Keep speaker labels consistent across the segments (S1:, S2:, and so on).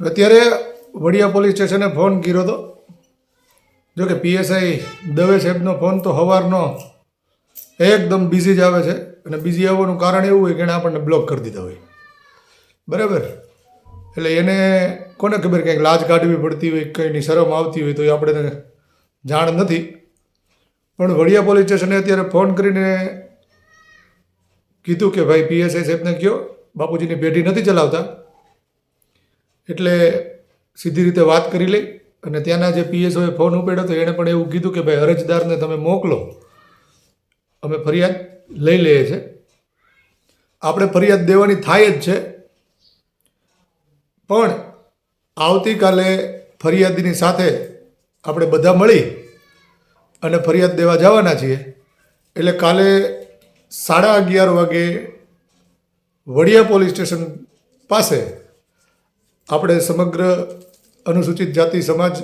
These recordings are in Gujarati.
S1: અત્યારે વડિયા પોલીસ સ્ટેશને ફોન કર્યો હતો જો કે પીએસઆઈ દવે સાહેબનો ફોન તો સવારનો એકદમ બિઝી જ આવે છે અને બિઝી આવવાનું કારણ એવું હોય કે એણે આપણને બ્લોક કરી દીધા હોય. બરાબર? એટલે એને કોને ખબર કંઈક લાજ કાઢવી પડતી હોય કંઈની શરમ આવતી હોય તો એ આપણે જાણ નથી. પણ વડિયા પોલીસ સ્ટેશને અત્યારે ફોન કરીને કીધું કે ભાઈ પીએસઆઈ સાહેબને કહો, બાપુજીની પેઢી નથી ચલાવતા. એટલે સીધી રીતે વાત કરી લઈ અને ત્યાંના જે પીએસઓએ ફોન ઉપાડ્યો તો એણે પણ એવું કીધું કે ભાઈ અરજદારને તમે મોકલો. અમે ફરિયાદ લઈ લઈએ છીએ. આપણે ફરિયાદ દેવાની થાય જ છે. પણ આવતીકાલે ફરિયાદીની સાથે આપણે બધા મળી અને ફરિયાદ દેવા જવાના છીએ. એટલે કાલે સાડા અગિયાર વાગે વડિયા પોલીસ સ્ટેશન પાસે આપણે સમગ્ર અનુસૂચિત જાતિ, સમાજ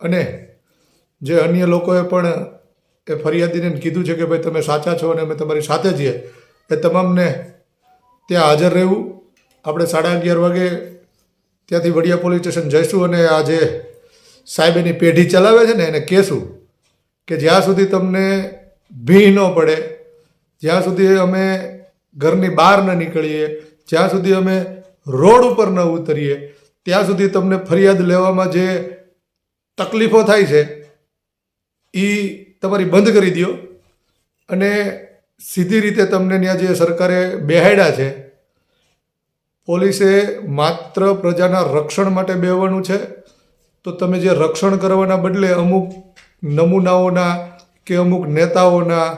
S1: અને જે અન્ય લોકોએ પણ એ ફરિયાદીને કીધું છે કે ભાઈ તમે સાચા છો અને અમે તમારી સાથે છીએ, એ તમામને ત્યાં હાજર રહેવું. આપણે સાડા અગિયાર વાગે ત્યાંથી વડિયા પોલીસ સ્ટેશન જઈશું અને આ જે સાહેબ એની પેઢી ચલાવે છે ને, એને કહેશું કે જ્યાં સુધી તમને ભી ન પડે, જ્યાં સુધી અમે ઘરની બહાર ન નીકળીએ, જ્યાં સુધી અમે રોડ ઉપર ન ઉતરીએ ત્યાં સુધી તમને ફરિયાદ લેવામાં જે તકલીફો થાય છે એ તમારી બંધ કરી દો અને સીધી રીતે તમને ત્યાં જે સરકારે બેહાડ્યા છે, પોલીસે માત્ર પ્રજાના રક્ષણ માટે બેહવાનું છે. તો તમે જે રક્ષણ કરવાના બદલે અમુક નમૂનાઓના કે અમુક નેતાઓના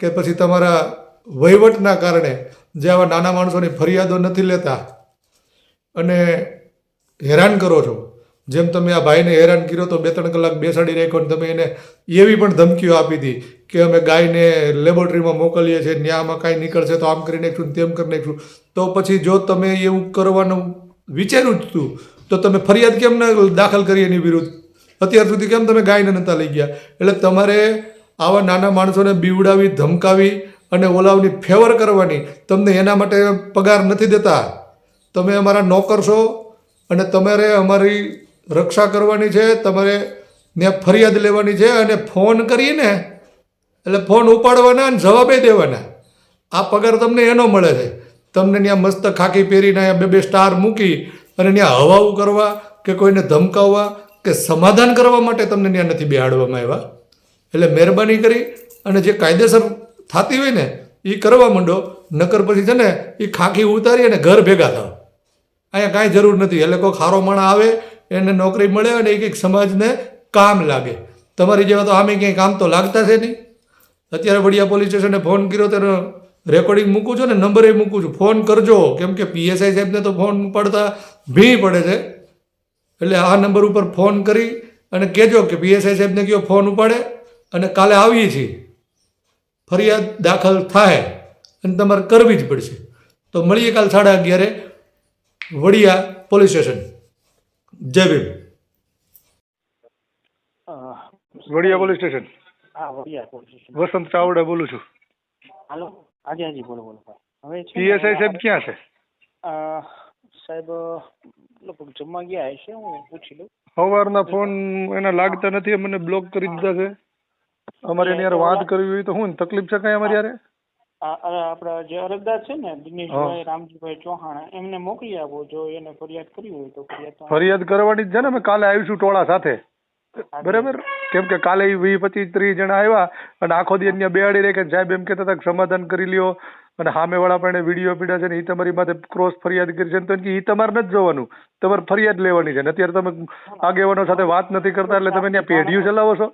S1: કે પછી તમારા વહીવટના કારણે જે આવા નાના માણસોની ફરિયાદો નથી લેતા અને હેરાન કરો છો. જેમ તમે આ ભાઈને હેરાન કર્યો તો બે ત્રણ કલાક બેસાડી રાખ્યો અને તમે એને એવી પણ ધમકીઓ આપી હતી કે અમે ગાયને લેબોરેટરીમાં મોકલીએ છીએ ત્યાં આમાં કાંઈ નીકળશે તો આમ કરી નાખીશું તેમ કરી નાખશું. તો પછી જો તમે એવું કરવાનું વિચાર્યું જ હતું તો તમે ફરિયાદ કેમ ન દાખલ કરી એની વિરુદ્ધ? અત્યાર સુધી કેમ તમે ગાયને નતા લઈ ગયા? એટલે તમારે આવા નાના માણસોને બીવડાવી, ધમકાવી અને ઓલાવની ફેવર કરવાની તમને એના માટે પગાર નથી દેતા. તમે અમારા નોકર છો અને તમારે અમારી રક્ષા કરવાની છે, તમારે ત્યાં ફરિયાદ લેવાની છે અને ફોન કરીને, એટલે ફોન ઉપાડવાના અને જવાબે દેવાના. આ પગાર તમને એનો મળે છે. તમને ત્યાં મસ્ત ખાકી પહેરીને અહીંયા બે બે સ્ટાર મૂકી અને ત્યાં હવાવું કરવા કે કોઈને ધમકાવવા કે સમાધાન કરવા માટે તમને ત્યાં નથી બેહાડવામાં આવ્યા. એટલે મહેરબાની કરી અને જે કાયદેસર થતી હોય ને એ કરવા માંડો. નકર પછી છે ને એ ખાખી ઉતારી અને ઘર ભેગા થાવ. અહીંયા કાંઈ જરૂર નથી. એટલે કોઈ ખારો માણા આવે, એને નોકરી મળે અને એક એક સમાજને કામ લાગે. તમારી જેવા તો આમે ક્યાંય કામ તો લાગતા છે નહીં. અત્યારે વડિયા પોલીસ સ્ટેશને ફોન કર્યો તેનો રેકોર્ડિંગ મૂકું છું ને નંબરે મૂકું છું. ફોન કરજો. કેમ કે પીએસઆઈ સાહેબને તો ફોન પડતા ભી પડે છે. એટલે આ નંબર ઉપર ફોન કરી અને કહેજો કે પીએસઆઈ સાહેબને કયો ફોન ઉપાડે અને કાલે આવીએ છીએ. ફરિયાદ દાખલ થાય અને તમારે કરવી જ પડશે. તો મળીએ કાલ સાડા અગિયારે. Vadiya police station. જય ભીમ. Vadiya police station.
S2: હા વડિયા પોલીસ સ્ટેશન.
S1: વસંત ચાવડા બોલું છું.
S2: હાલો હાજી હાજી બોલો બોલો. હવે
S1: પીએસઆઈ સાહેબ ક્યાં છે?
S2: અ, સાહેબ લગભગ જમવા ગયા હશે હું પૂછી લઉં.
S1: સવારના ફોન એના લાગતા નથી મને બ્લોક કરી દીધા છે. અમારે એની યાર વાત કરવી હોય તો શું તકલીફ છે કઈ અમારી યારે?
S2: આપણા જે અરજદાર છે ને દિનેશભાઈ રામજીભાઈ ચૌહાણ એમને મોકલી આપો જો એને ફરિયાદ કરવી હોય તો ફરિયાદ
S1: ફરિયાદ કરવાની જ છે ને અમે કાલે આવીશું ટોળા સાથે. બરાબર? કેમ કે કાલે વીસ પચીસ ત્રીસ જણા આવ્યા અને આખો દિન ત્યાં બેહાડી રહી કે સાહેબ એમ કહેતા હતા સમાધાન કરી લ્યો અને સામેવાળા પણ એને વીડિયો પીડા છે ને એ તમારી માથે ક્રોસ ફરિયાદ કરી છે ને તો એ તમારે નથી જોવાનું. તમારે ફરિયાદ લેવાની છે ને અત્યારે તમે આગેવાનો સાથે વાત નથી કરતા એટલે તમે ત્યાં પેઢીઓ ચલાવો છો.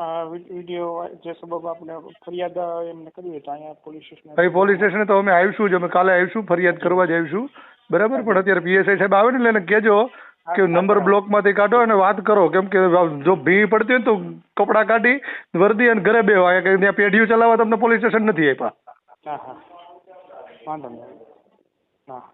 S2: વીડિયો જે સબબ આપણે ફરિયાદ એમને કરી હોય અહીંયા પોલીસ સ્ટેશન
S1: પોલીસ સ્ટેશને તો અમે આવીશું જ અમે કાલે આવીશું ફરિયાદ કરવા જ આવીશું. બરાબર? પણ અત્યારે પીએસઆઈ સાહેબ આવે ને એટલે એને કહેજો કે નંબર બ્લોકમાંથી કાઢો અને વાત કરો. કેમ કે જો ભીડ પડતી હોય તો કપડાં કાઢી વર્દી અને ઘરે બેવા કે ત્યાં પેઢીઓ ચલાવવા તમને પોલીસ સ્ટેશન નથી આપ્યા.
S2: હા હા. વાંધો નહીં.